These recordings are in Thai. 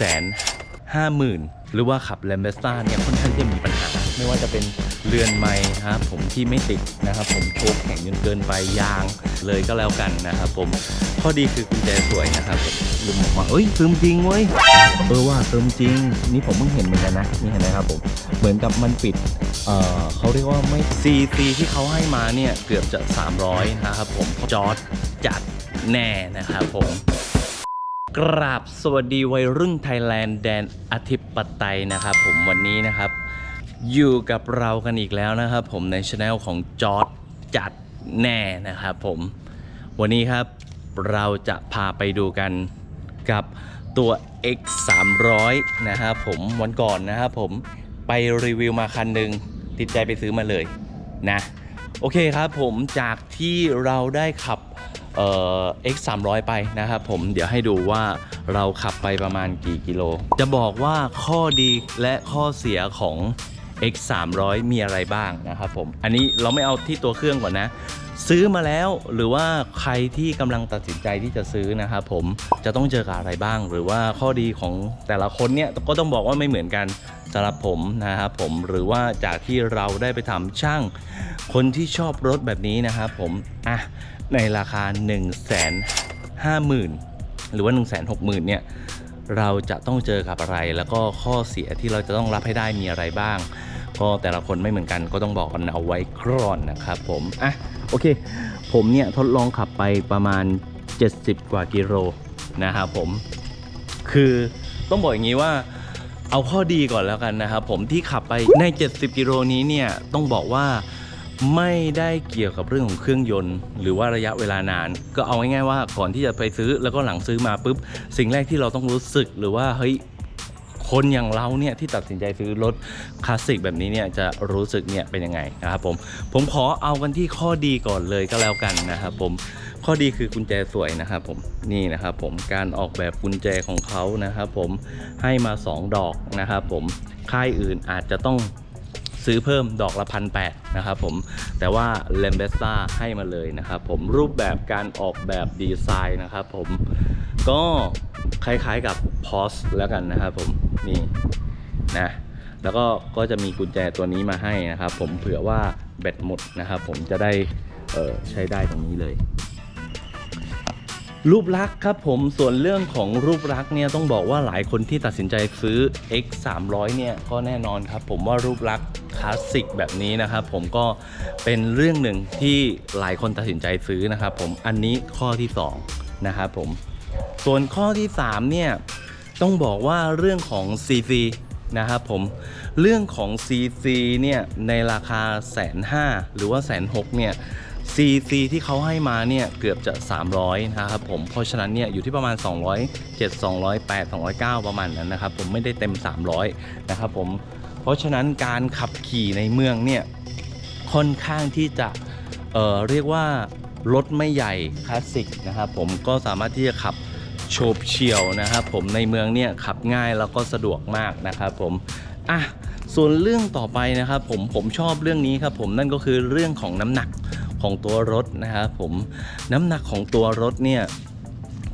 แสนห้าหมื่นหรือว่าขับแลมเบสต้าเนี่ยค่อนข้างจะมีปัญหา ไม่ว่าจะเป็นเรือนไม้ครับผมที่ไม่ติดนะครับผมโชคแข็งจนเกินไปยางเลยก็แล้วกันนะครับผมข้อดีคือกุญแจสวยนะครับผมลุงบอกว่าเอ้ยซึมจริงเว้ยเออว่าซึมจริง นี่ผมเพิ่งเห็นเหมือนกันนะนี่เห็นไหมครับผมเหมือนกับมันปิดเออเขาเรียกว่าไม่ซีซีที่เขาให้มาเนี่ยเกือบจะ 300นะครับผมจอดจัดแน่นะครับผม กราบสวัสดีวัยรุ่นไทยแลนด์แดนอธิปไตยนะครับผมวันนี้นะครับ อยู่กับเรากันอีกแล้วนะครับ ผมในช anel ของจอร์ดจัดแน่นะครับผมวันนี้ครับเราจะพาไปดูกันกับตัว X 3 0 0นะครับผมวันก่อนนะครับผมไปรีวิวมาคันหนึ่งติดใจไปซื้อมาเลยนะ โอเคครับผมจากที่เราได้ขับ เอ่อ X 3 0 0ไปนะครับผมเดี๋ยวให้ดูว่าเราขับไปประมาณกี่กิโล จะบอกว่าข้อดีและข้อเสียของ X 3 0 0มีอะไรบ้างนะครับผม อันนี้เราไม่เอาที่ตัวเครื่องก่อนนะ ซื้อมาแล้วหรือว่าใครที่กำลังตัดสินใจที่จะซื้อนะครับผมจะต้องเจอกับอะไรบ้าง หรือว่าข้อดีของแต่ละคนเนี่ยก็ต้องบอกว่าไม่เหมือนกันสำหรับผมนะครับผมหรือว่าจากที่เราได้ไปทำช่าง คนที่ชอบรถแบบนี้นะครับผมอะ ในราคา 1 5 0 0 0 0 หรือว่า 1 6 0 0 0 0เนี่ยเราจะต้องเจอกับอะไร แล้วก็ข้อเสียที่เราจะต้องรับให้ได้มีอะไรบ้าง ก็แต่ละคนไม่เหมือนกันก็ต้องบอกกันเอาไว้ก่อนนะครับผมอะโอเค ผมเนี่ยทดลองขับไปประมาณ 70 กว่ากิโลนะครับผม คือต้องบอกอย่างนี้ว่าเอาข้อดีก่อนแล้วกันนะครับผมที่ขับไปใน 70 กิโลนี้เนี่ยต้องบอกว่า ไม่ได้เกี่ยวกับเรื่องของเครื่องยนต์ หรือว่าระยะเวลานาน ก็เอาง่ายๆว่าก่อนที่จะไปซื้อแล้วก็หลังซื้อมาปุ๊บ สิ่งแรกที่เราต้องรู้สึกหรือว่าเฮ้ยคนอย่างเราเนี่ยที่ตัดสินใจซื้อรถคลาสสิกแบบนี้เนี่ยจะรู้สึกเนี่ยเป็นยังไงนะครับผมผมขอเอากันที่ข้อดีก่อนเลยก็แล้วกันนะครับผมข้อดีคือกุญแจสวยนะครับผมนี่นะครับผมการออกแบบกุญแจของเขานะครับผมให้มา 2 ดอกนะครับผมค่ายอื่นอาจจะต้อง ซื้อเพิ่มดอกละพันแนะครับผม แต่ว่า l e m b e s t a ให้มาเลยนะครับผมรูปแบบการออกแบบดีไซน์นะครับผมก็คล้ายๆกับ p o s แล้วกันนะครับผมนี่นะแล้วก็ก็จะมีกุญแจตัวนี้มาให้นะครับ ผมเผื่อว่าแบตหมดนะครับ ผมจะได้ใช้ได้ตรงนี้เลย รูปลักษ์ครับผมส่วนเรื่องของรูปลักษ์เนี่ยต้องบอกว่าหลายคนที่ตัดสินใจซื้อ X 3 0 0เนี่ยก็แน่นอนครับ ผมว่ารูปลักษ์ คลาสสิกแบบนี้นะครับผมก็เป็นเรื่องหนึ่งที่หลายคนตัดสินใจซื้อนะครับผมอันนี้ข้อที่2นะครับผมส่วนข้อที่3เนี่ยต้องบอกว่าเรื่องของ CC นะครับผมเรื่องของ CC เนี่ยในราคาแสนห้าหรือว่าแสนหกเนี่ย CC ที่เขาให้มาเนี่ยเกือบจะ 300 นะครับผมเพราะฉะนั้นเนี่ยอยู่ที่ประมาณ 207 208 209 ประมาณนั้นนะครับผมไม่ได้เต็ม 300 นะครับผม เพราะฉะนั้นการขับขี่ในเมืองเนี่ยค่อนข้างที่จะเเรียกว่ารถไม่ใหญ่คลาสสิกนะครับผมก็สามารถที่จะขับโฉบเฉี่ยวนะครับผมในเมืองเนี่ยขับง่ายแล้วก็สะดวกมากนะครับผมอะส่วนเรื่องต่อไปนะครับผมผมชอบเรื่องนี้ครับผมนั่นก็คือเรื่องของน้ำหนักของตัวรถนะครับผมน้ำหนักของตัวรถเนี่ย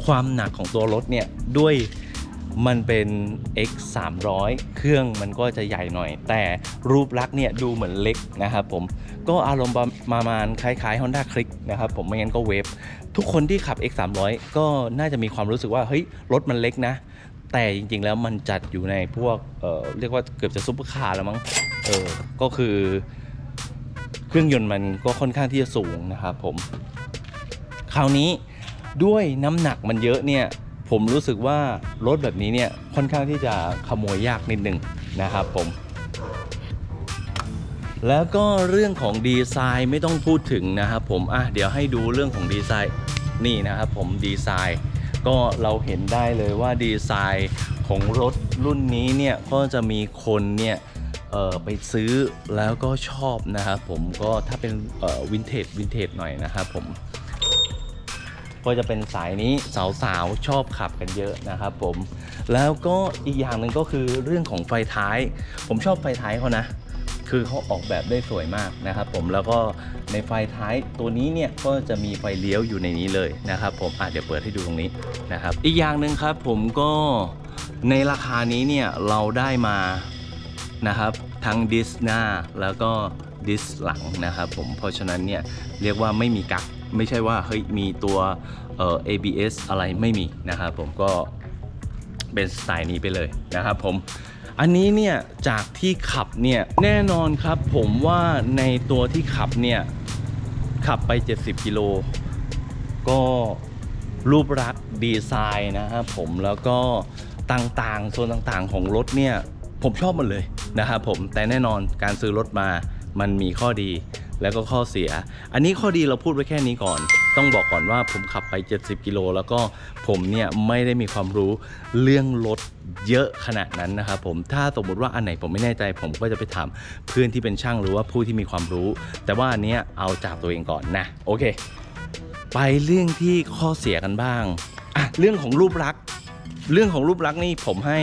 ความหนักของตัวรถเนี่ยด้วย มันเป็น X 3 0 0เครื่องมันก็จะใหญ่หน่อย แต่รูปลักษณ์เนี่ยดูเหมือนเล็กนะครับผมก็อารมณ์ประมาณคล้ายๆ Honda Click นะครับผมไม่งั้นก็เวฟทุกคนที่ขับ X 3 0 0ก็น่าจะมีความรู้สึกว่าเฮ้ยรถมันเล็กนะ แต่จริงๆแล้วมันจัดอยู่ในพวกเเรียกว่าเกือบจะซุปเปอร์คาร์แล้วมั้งเออก็คือเครื่องยนต์มันก็ค่อนข้างที่จะสูงนะครับผมคราวนี้ด้วยน้ำหนักมันเยอะเนี่ย ผมรู้สึกว่ารถแบบนี้เนี่ยค่อนข้างที่จะขโมยยากนิดหนึ่งนะครับผม แล้วก็เรื่องของดีไซน์ไม่ต้องพูดถึงนะครับผมอะเดี๋ยวให้ดูเรื่องของดีไซน์นี่นะครับผมดีไซน์ ก็เราเห็นได้เลยว่าดีไซน์ของรถรุ่นนี้เนี่ยก็จะมีคนเนี่ยไปซื้อแล้วก็ชอบนะครับผมก็ถ้าเป็นวินเทจวินเทจหน่อยนะครับผม ก็จะเป็นสายนี้สาวๆชอบขับกันเยอะนะครับผม แล้วก็อีกอย่างหนึ่งก็คือเรื่องของไฟท้าย ผมชอบไฟท้ายเขานะคือเขาออกแบบได้สวยมากนะครับผมแล้วก็ในไฟท้ายตัวนี้เนี่ยก็จะมีไฟเลี้ยวอยู่ในนี้เลยนะครับผมอะเดี๋ยวเปิดให้ดูตรงนี้นะครับอีกอย่างหนึ่งครับผมก็ในราคานี้เนี่ยเราได้มานะครับทั้งดิสหน้าแล้วก็ดิสหลังนะครับผมเพราะฉะนั้นเนี่ยเรียกว่าไม่มีกัก ไม่ใช่ว่าเฮ้ยมีตัวเอ่อ ABS อะไรไม่มีนะครับผมก็เป็นสไตล์นี้ไปเลยนะครับผมอันนี้เนี่ยจากที่ขับเนี่ยแน่นอนครับผมว่าในตัวที่ขับเนี่ยขับไป 70 กิโลก็รูปลักษ์ดีไซน์นะครับผมแล้วก็ต่างๆ โซนต่างๆ ของรถเนี่ยผมชอบหมดเลยนะครับผมแต่แน่นอนการซื้อรถมามันมีข้อดี แล้วก็ข้อเสีย อันนี้ข้อดีเราพูดไว้แค่นี้ก่อน ต้องบอกก่อนว่าผมขับไป 70 กิโลแล้วก็ผมเนี่ยไม่ได้มีความรู้เรื่องรถเยอะขนาดนั้นนะครับผมถ้าสมมติว่าอันไหนผมไม่แน่ใจผมก็จะไปถามเพื่อนที่เป็นช่างหรือว่าผู้ที่มีความรู้ แต่ว่าอันเนี้ยเอาจากตัวเองก่อนนะโอเค ไปเรื่องที่ข้อเสียกันบ้างอะเรื่องของรูปลักษณ์เรื่องของรูปลักษณ์นี่ผมให้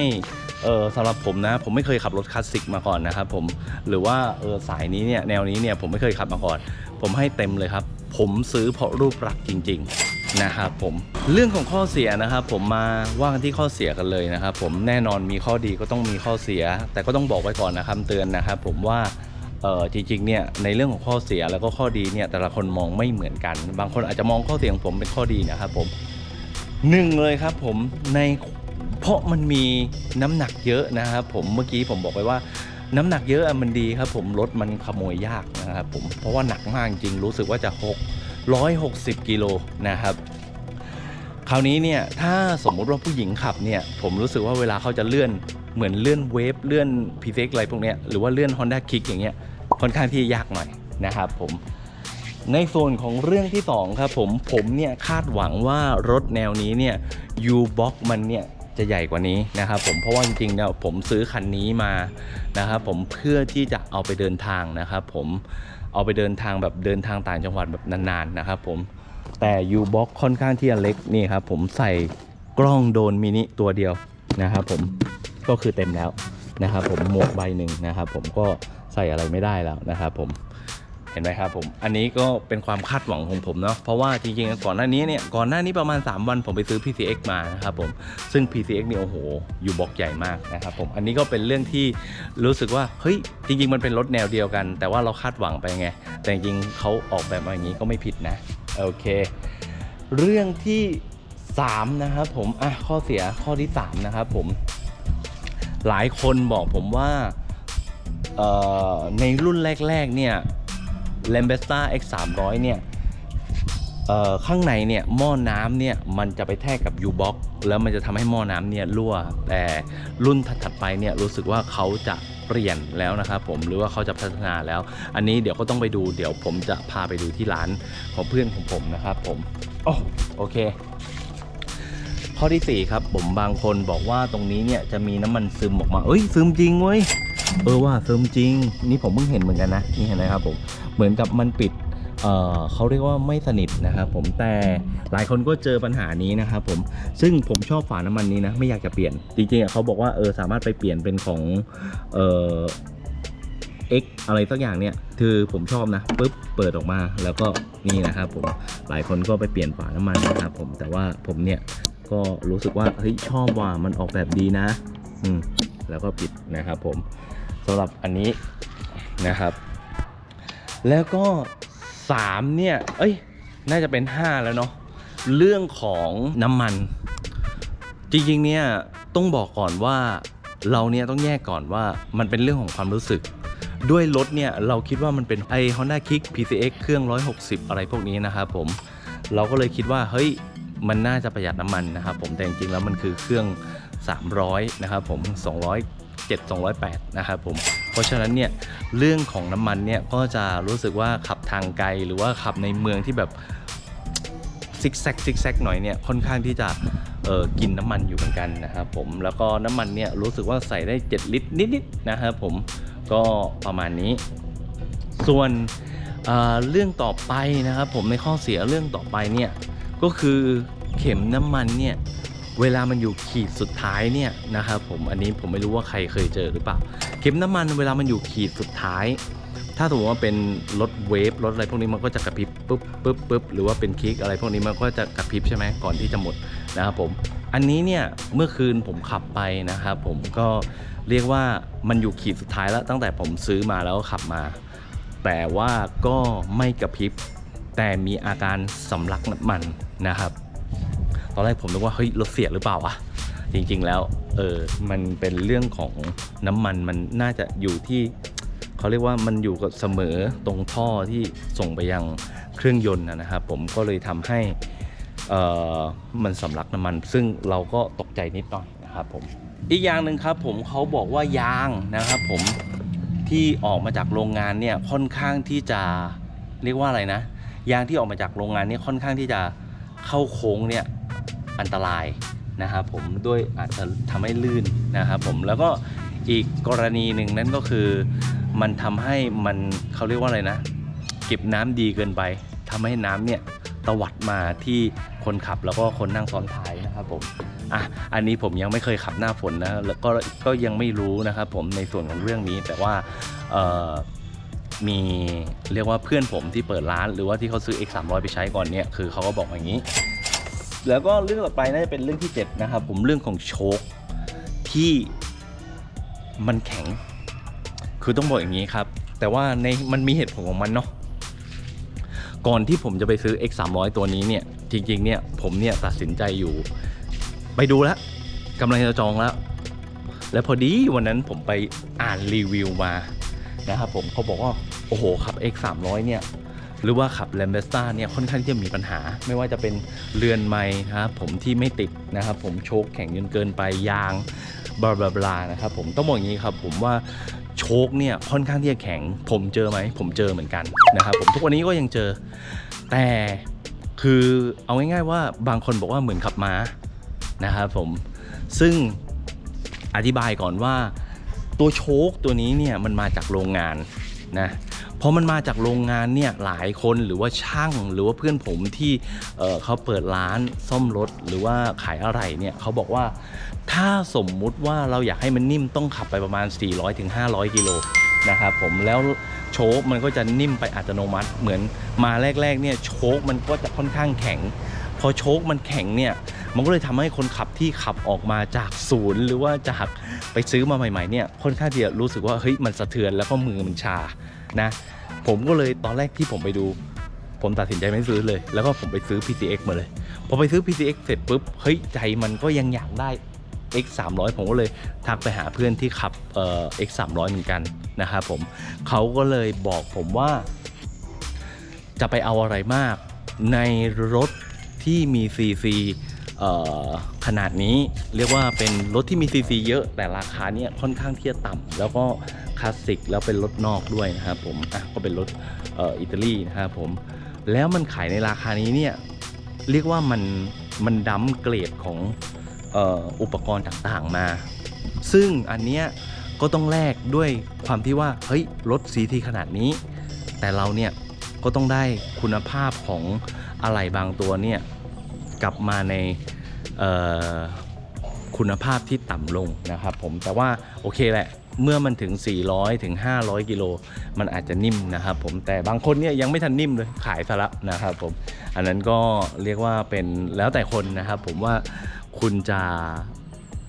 เออสำหรับผมนะ ผมไม่เคยขับรถคลาสสิกมาก่อนนะครับผมหรือว่าเออสายนี้เนี่ยแนวนี้เนี่ยผมไม่เคยขับมาก่อน ผมให้เต็มเลยครับ ผมซื้อเพราะรูปลักษณ์จริง ๆนะครับผมเรื่องของข้อเสียนะครับผมมาว่ากันที่ข้อเสียกันเลยนะครับผมแน่นอนมีข้อดีก็ต้องมีข้อเสีย แต่ก็ต้องบอกไว้ก่อนนะคำเตือนนะครับผมว่าเออจริงๆเนี่ยในเรื่องของข้อเสียแล้วก็ข้อดีเนี่ยแต่ละคนมองไม่เหมือนกัน บางคนอาจจะมองข้อเสียของผมเป็นข้อดีนะครับผมหนึ่งเลยครับผมใน เพราะมันมีน้ำหนักเยอะนะครับผมเมื่อกี้ผมบอกไปว่าน้ำหนักเยอะมันดีครับผมรถมันขโมยยากนะครับผมเพราะว่าหนักมากจริงรู้สึกว่าจะ 660 กิโลนะครับ คราวนี้เนี่ยถ้าสมมุติว่าผู้หญิงขับเนี่ยผมรู้สึกว่าเวลาเขาจะเลื่อนเหมือนเลื่อนเวฟเลื่อนพีเซ็กอะไรพวกเนี้ยหรือว่าเลื่อน Honda Kick อย่างเงี้ยค่อนข้างที่ยากหน่อยนะครับผมในส่วนของเรื่องที่สองครับผมผมเนี่ยคาดหวังว่ารถแนวนี้เนี่ย U-Box มันเนี่ย จะใหญ่กว่านี้นะครับผมเพราะว่าจริงๆเนี่ยผมซื้อคันนี้มานะครับผมเพื่อที่จะเอาไปเดินทางนะครับผมเอาไปเดินทางแบบเดินทางต่างจังหวัดแบบนานๆนะครับผมแต่ U-Box ค่อนข้างที่จะเล็กนี่ครับผมใส่กล้องโดนมินิตัวเดียวนะครับผมก็คือเต็มแล้วนะครับผมหมวกใบหนึ่งนะครับผมก็ใส่อะไรไม่ได้แล้วนะครับผม เห็นไหมครับผม อันนี้ก็เป็นความคาดหวังของผมเนาะ เพราะว่าจริงๆ ก่อนหน้านี้เนี่ย ก่อนหน้านี้ประมาณ 3 วันผมไปซื้อ PCX มานะครับผม ซึ่ง PCX เนี่ยโอ้โห อยู่บล็อกใหญ่มากนะครับผม อันนี้ก็เป็นเรื่องที่รู้สึกว่า เฮ้ย จริงๆ มันเป็นรถแนวเดียวกัน แต่ว่าเราคาดหวังไปไง แต่จริงๆเขาออกแบบมาอย่างนี้ก็ไม่ผิดนะ โอเค เรื่องที่ 3 นะครับผม อะ ข้อเสียข้อที่ 3 นะครับผม หลายคนบอกผมว่าในรุ่นแรก ๆ เนี่ย l a m b e s t a X 3 0 0เนี่ยเอ่อข้างในเนี่ยหม้อน้ำเนี่ยมันจะไปแทกกับ U-Box แล้วมันจะทำให้หม้อน้ำเนี่ยรั่ว แต่รุ่นถัดไปเนี่ยรู้สึกว่าเขาจะเปลี่ยนแล้วนะครับผมหรือว่าเขาจะพัฒนาแล้ว อันนี้เดี๋ยวก็ต้องไปดูเดี๋ยวผมจะพาไปดูที่ร้านของเพื่อนของผมนะครับผมโอ้โอเค ข้อที่ 4 ครับผมบางคนบอกว่าตรงนี้เนี่ยจะมีน้ำมันซึมออกมาเอ้ยซึมจริงเว้ย เออว่าซึมจริง นี่ผมเพิ่งเห็นเหมือนกันนะนี่เห็นไหมครับผมเหมือนกับมันปิดเเขาเรียกว่าไม่สนิทนะครับผมแต่หลายคนก็เจอปัญหานี้นะครับผมซึ่งผมชอบฝาน้ำมันนี้นะไม่อยากจะเปลี่ยนจริงๆเขาบอกว่าเออสามารถไปเปลี่ยนเป็นของเอ่อ X อะไรสักอย่างเนี่ยคือผมชอบนะปุ๊บเปิดออกมาแล้วก็นี่นะครับผมหลายคนก็ไปเปลี่ยนฝาน้ำมันนะครับผมแต่ว่าผมเนี่ยก็รู้สึกว่าเฮ้ยชอบว่ามันออกแบบดีนะ อืมแล้วก็ปิดนะครับผม สำหรับอันนี้นะครับ แล้วก็ 3 เนี่ย เอ้ย น่าจะเป็น 5 แล้วเนาะเรื่องของน้ำมัน จริงๆเนี่ยต้องบอกก่อนว่าเราเนี่ยต้องแยกก่อนว่ามันเป็นเรื่องของความรู้สึก ด้วยรถเนี่ยเราคิดว่ามันเป็นไอ Honda Kick PCX เครื่อง 160 อะไรพวกนี้นะครับผมเราก็เลยคิดว่าเฮ้ยมันน่าจะประหยัดน้ำมันนะครับผมแต่จริงๆแล้วมันคือเครื่อง 300 นะครับผม 207 7208 นะครับผม เพราะฉะนั้นเนี่ยเรื่องของน้ำมันเนี่ยก็จะรู้สึกว่าขับทางไกลหรือว่าขับในเมืองที่แบบซิกแซกซิกแซกหน่อยเนี่ยค่อนข้างที่จะเออกินน้ำมันอยู่เหมือนกันนะครับผมแล้วก็น้ำมันเนี่ยรู้สึกว่าใส่ได้ 7 ลิตรนิดๆนะครับผมก็ประมาณนี้ ส่วนเเรื่องต่อไปนะครับผมในข้อเสียเรื่องต่อไปเนี่ยก็คือเข็มน้ำมันเนี่ย เวลามันอยู่ขีดสุดท้ายเนี่ยนะครับผมอันนี้ผมไม่รู้ว่าใครเคยเจอหรือเปล่า เข็มน้ำมันเวลามันอยู่ขีดสุดท้าย ถ้าสมมติว่าเป็นรถเวฟรถอะไรพวกนี้มันก็จะกระพริบปุ๊บปุ๊บปุ๊บหรือว่าเป็นคลิกอะไรพวกนี้มันก็จะกระพริบใช่ไหมก่อนที่จะหมดนะครับผมอันนี้เนี่ยเมื่อคืนผมขับไปนะครับผมก็เรียกว่ามันอยู่ขีดสุดท้ายแล้วตั้งแต่ผมซื้อมาแล้วก็ขับมา แต่ว่าก็ไม่กระพริบแต่มีอาการสำลักน้ำมันนะครับ ตอนแรกผมนึกว่าเฮ้ยรถเสียหรือเปล่าวะจริงๆแล้วเออมันเป็นเรื่องของน้ำมันมันน่าจะอยู่ที่เขาเรียกว่ามันอยู่กับเสมอตรงท่อที่ส่งไปยังเครื่องยนต์นะครับผมก็เลยทำให้เอ่อมันสำลักน้ำมัน ซึ่งเราก็ตกใจนิดหน่อยนะครับผมอีกอย่างหนึ่งครับผมเขาบอกว่ายางนะครับผมที่ออกมาจากโรงงานเนี่ยค่อนข้างที่จะเรียกว่าอะไรนะ ยางที่ออกมาจากโรงงานเนี่ยค่อนข้างที่จะเข้าโค้งเนี่ย อันตรายนะครับผมด้วยอาจจะทำให้ลื่นนะครับผมแล้วก็อีกกรณีหนึ่งนั่นก็คือ มันทำให้มันเขาเรียกว่าอะไรนะ เก็บน้ำดีเกินไปทำให้น้ำเนี่ยตวัดมาที่คนขับแล้วก็คนนั่งซ้อนท้ายนะครับผมอะอันนี้ผมยังไม่เคยขับหน้าฝนนะแล้วก็ก็ยังไม่รู้นะครับผมในส่วนของเรื่องนี้แต่ว่าเมีเรียกว่าเพื่อนผมที่เปิดร้าน หรือว่าที่เขาซื้อ X 3 0 0 ไปใช้ก่อนเนี่ยคือเขาก็บอกอย่างนี้ แล้วก็เรื่องต่อไปน่าจะเป็นเรื่องที่7นะครับผมเรื่องของโชคที่มันแข็ง คือต้องบอกอย่างนี้ครับ แต่ว่าในมันมีเหตุผลของมันเนาะก่อนที่ผมจะไปซื้อ X 3 0 0ตัวนี้เนี่ย จริง ๆ เนี่ยผมเนี่ยตัดสินใจอยู่ ไปดูแล้วกำลังจะจองแล้ว แล้วพอดีวันนั้นผมไปอ่านรีวิวมานะครับผมเขาบอกว่า โอ้โหขับ X 3 0 0เนี่ย หรือว่าขับ l a m b e s t a เนี่ยค่อนข้างที่จะมีปัญหา ไม่ว่าจะเป็นเรือนไม้นะครับผมที่ไม่ติดนะครับผมโชคแข็งจนเกินไปยางบลาบลาบลานะครับผมต้องบอกอย่างนี้ครับผมว่าโชคเนี่ยค่อนข้างที่จะแข็ง ผมเจอไหมผมเจอเหมือนกันนะครับผมทุกวันนี้ก็ยังเจอ แต่คือเอาง่ายๆว่าบางคนบอกว่าเหมือนขับม้านะครับผมซึ่งอธิบายก่อนว่าตัวโชคตัวนี้เนี่ยมันมาจากโรงงานนะ พอมันมาจากโรงงานเนี่ยหลายคนหรือว่าช่างหรือว่าเพื่อนผมที่เเขาเปิดร้านซ่อมรถหรือว่าขายอะไรเนี่ยเขาบอกว่าถ้าสมมุติว่าเราอยากให้มันนิ่มต้องขับไปประมาณ 400-500ถึงกิโลนะครับผมแล้วโชคมันก็จะนิ่มไปอัตโนมัติ เหมือนมาแรกๆเนี่ยโชคมันก็จะค่อนข้างแข็ง พอโชคมันแข็งเนี่ยมันก็เลยทำให้คนขับที่ขับออกมาจากศูนย์ หรือว่าจากไปซื้อมาใหม่ๆเนี่ยค่อนข้างที่จะรู้สึกว่าเฮ้ยมันสะเทือนแล้วก็มือมันชา นะผมก็เลยตอนแรกที่ผมไปดู ผมตัดสินใจไม่ซื้อเลย แล้วก็ผมไปซื้อ PCX มาเลยพอไปซื้อ PCX เสร็จปุ๊บเฮ้ยใจมันก็ยังอยากได้ X 3 0 0ผมก็เลยทักไปหาเพื่อนที่ขับเอ่อ X 3 0 0เหมือนกันนะครับผมเขาก็เลยบอกผมว่า จะไปเอาอะไรมาก ในรถที่มี CC เอ่อขนาดนี้เรียกว่าเป็นรถที่มี CC เยอะแต่ราคาเนี่ยค่อนข้างที่จะต่ำแล้วก็ คลาสสิกแล้วเป็นรถนอกด้วยนะครับผมอะก็เป็นรถเอ่ออิตาลีนะครับผมแล้วมันขายในราคานี้เนี่ยเรียกว่ามันมันดั้มเกรดของเอ่ออุปกรณ์ต่างๆมา ซึ่งอันเนี้ยก็ต้องแลกด้วยความที่ว่าเฮ้ยรถ CT ขนาดนี้ แต่เราเนี่ยก็ต้องได้คุณภาพของอะไหล่บางตัวเนี่ยกลับมาในคุณภาพที่ต่ำลงนะครับผมแต่ว่าโอเคแหละ เมื่อมันถึง 400ถึง500 กิโล มันอาจจะนิ่มนะครับผมแต่บางคนเนี่ยยังไม่ทันนิ่มเลยขายซะละนะครับผมอันนั้นก็เรียกว่าเป็นแล้วแต่คนนะครับผมว่าคุณจะ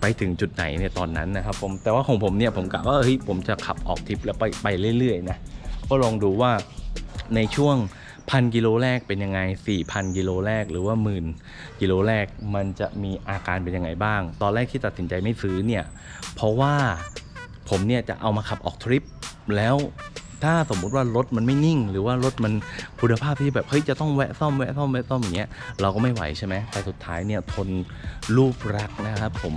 ไปถึงจุดไหนในตอนนั้นนะครับผมแต่ว่าของผมเนี่ยผมกะว่าเฮ้ยผมจะขับออกทริปแล้วไปไปเรื่อยๆนะก็ลองดูว่าในช่วงพันกิโลแรกเป็นยังไง 4,000 กิโลแรกหรือว่าหมื่นกิโลแรกมันจะมีอาการเป็นยังไงบ้าง ตอนแรกที่ตัดสินใจไม่ซื้อเนี่ย เพราะว่า ผมเนี่ยจะเอามาขับออกทริป แล้วถ้าสมมุติว่ารถมันไม่นิ่ง หรือว่ารถมันคุณภาพที่แบบเฮ้ยจะต้องแวะซ่อมแวะซ่อมแวะซ่อมอย่างเงี้ยเราก็ไม่ไหวใช่ไหมแต่สุดท้ายเนี่ยทนรูปรักษณ์นะครับผม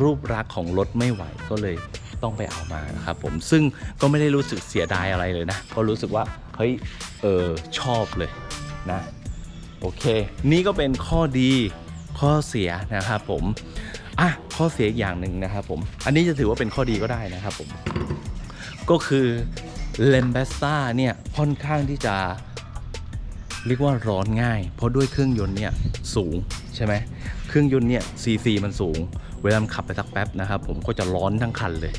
รูปรักษณ์ของรถไม่ไหวก็เลยต้องไปเอามานะครับผมซึ่งก็ไม่ได้รู้สึกเสียดายอะไรเลยนะก็รู้สึกว่าเฮ้ยเออชอบเลยนะโอเค นี่ก็เป็นข้อดีข้อเสียนะครับผม ข้อเสียอีกอย่างหนึ่งนะครับผม อันนี้จะถือว่าเป็นข้อดีก็ได้นะครับผม ก็คือเลมเบสตาเนี่ยค่อนข้างที่จะเรียกว่าร้อนง่าย เพราะด้วยเครื่องยนต์เนี่ยสูงใช่ไหมเครื่องยนต์เนี่ยซีซีมันสูง เวลาขับไปสักแป๊บนะครับผมก็จะร้อนทั้งคันเลย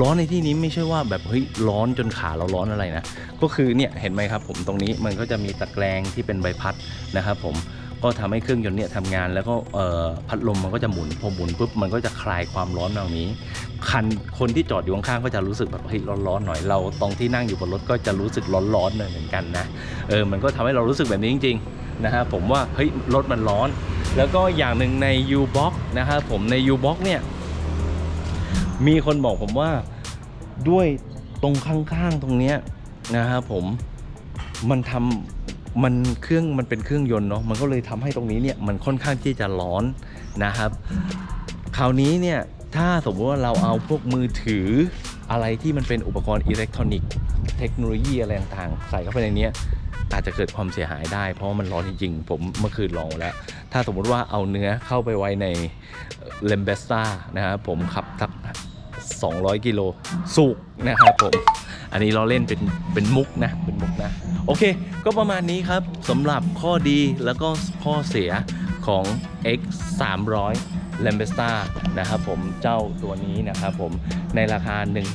ร้อนในที่นี้ไม่ใช่ว่าแบบเฮ้ยร้อนจนขาเราร้อนอะไรนะ ก็คือเนี่ยเห็นไหมครับผมตรงนี้มันก็จะมีตะแกรงที่เป็นใบพัดนะครับผม ก็ทำให้เครื่องยนต์เนี่ยทำงานแล้วก็พัดลมมันก็จะหมุนพอหมุนปุ๊บมันก็จะคลายความร้อนตรงนี้ คันคนที่จอดอยู่ข้างๆก็จะรู้สึกแบบเฮ้ยร้อนๆหน่อยเราตรงที่นั่งอยู่บนรถก็จะรู้สึกร้อนๆหน่อยเหมือนกันนะเออมันก็ทำให้เรารู้สึกแบบนี้จริงๆนะฮะผมว่าเฮ้ยรถมันร้อน แล้วก็อย่างหนึ่งใน U-Box นะครับผมใน U-Box เนี่ยมีคนบอกผมว่าด้วยตรงข้างๆตรงเนี้ยนะครับผมมันทำ มันเครื่องมันเป็นเครื่องยนต์เนาะมันก็เลยทำให้ตรงนี้เนี่ยมันค่อนข้างที่จะร้อนนะครับ คราวนี้เนี่ยถ้าสมมติว่าเราเอาพวกมือถืออะไรที่มันเป็นอุปกรณ์อิเล็กทรอนิกส์เทคโนโลยีอะไรต่างๆใส่เข้าไปในนี้อาจจะเกิดความเสียหายได้ เพราะมันร้อนจริงๆ ผมเมื่อคืนลองแล้ว ถ้าสมมติว่าเอาเนื้อเข้าไปไว้ในเลมเบสตานะครับผมขับทัก 200 กิโลสุกนะครับผม อันนี้เราเล่นเป็นเป็นมุกนะเป็นมุกนะโอเค ก็ประมาณนี้ครับสำหรับข้อดีแล้วก็ข้อเสียของ X 3 0 0 l a m b e s t a นะครับผมเจ้าตัวนี้นะครับผมในราคา1 5 6 0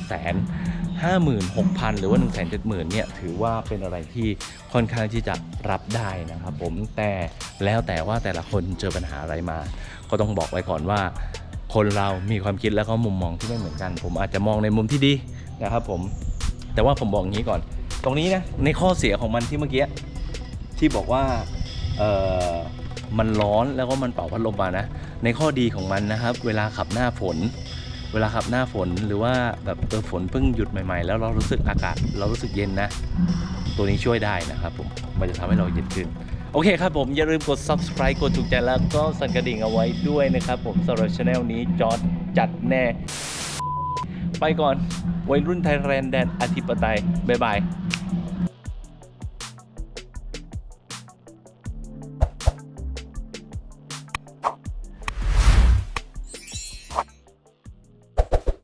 0 0 หรือว่า 1 7 0 0 0 0เนี่ยถือว่าเป็นอะไรที่ค่อนข้างที่จะรับได้นะครับผมแต่แล้วแต่ว่าแต่ละคนเจอปัญหาอะไรมา ก็ต้องบอกไว้ก่อนว่า คนเรามีความคิดแล้วก็มุมมองที่ไม่เหมือนกัน ผมอาจจะมองในมุมที่ดีนะครับผม แต่ว่าผมบอกอย่างนี้ก่อน ตรงนี้นะในข้อเสียของมันที่เมื่อกี้ที่บอกว่าเออมันร้อนแล้วก็มันเป่าพัดลมมานะ ในข้อดีของมันนะครับ เวลาขับหน้าฝน เวลาขับหน้าฝนหรือว่าแบบเออฝนเพิ่งหยุดใหม่ ๆ แล้วเรารู้สึกอากาศเรารู้สึกเย็นนะ ตัวนี้ช่วยได้นะครับผมมันจะทำให้เราเย็นขึ้นโอเคครับผม อย่าลืมกด subscribe กดถูกใจแล้วก็สั่นกระดิ่งเอาไว้ด้วยนะครับผมสำหรับช anel นี้จอร์ดจัดแน่ ไปก่อนวัยรุ่นไทยแลนด์แดนอธิปไตยบ๊ายบาย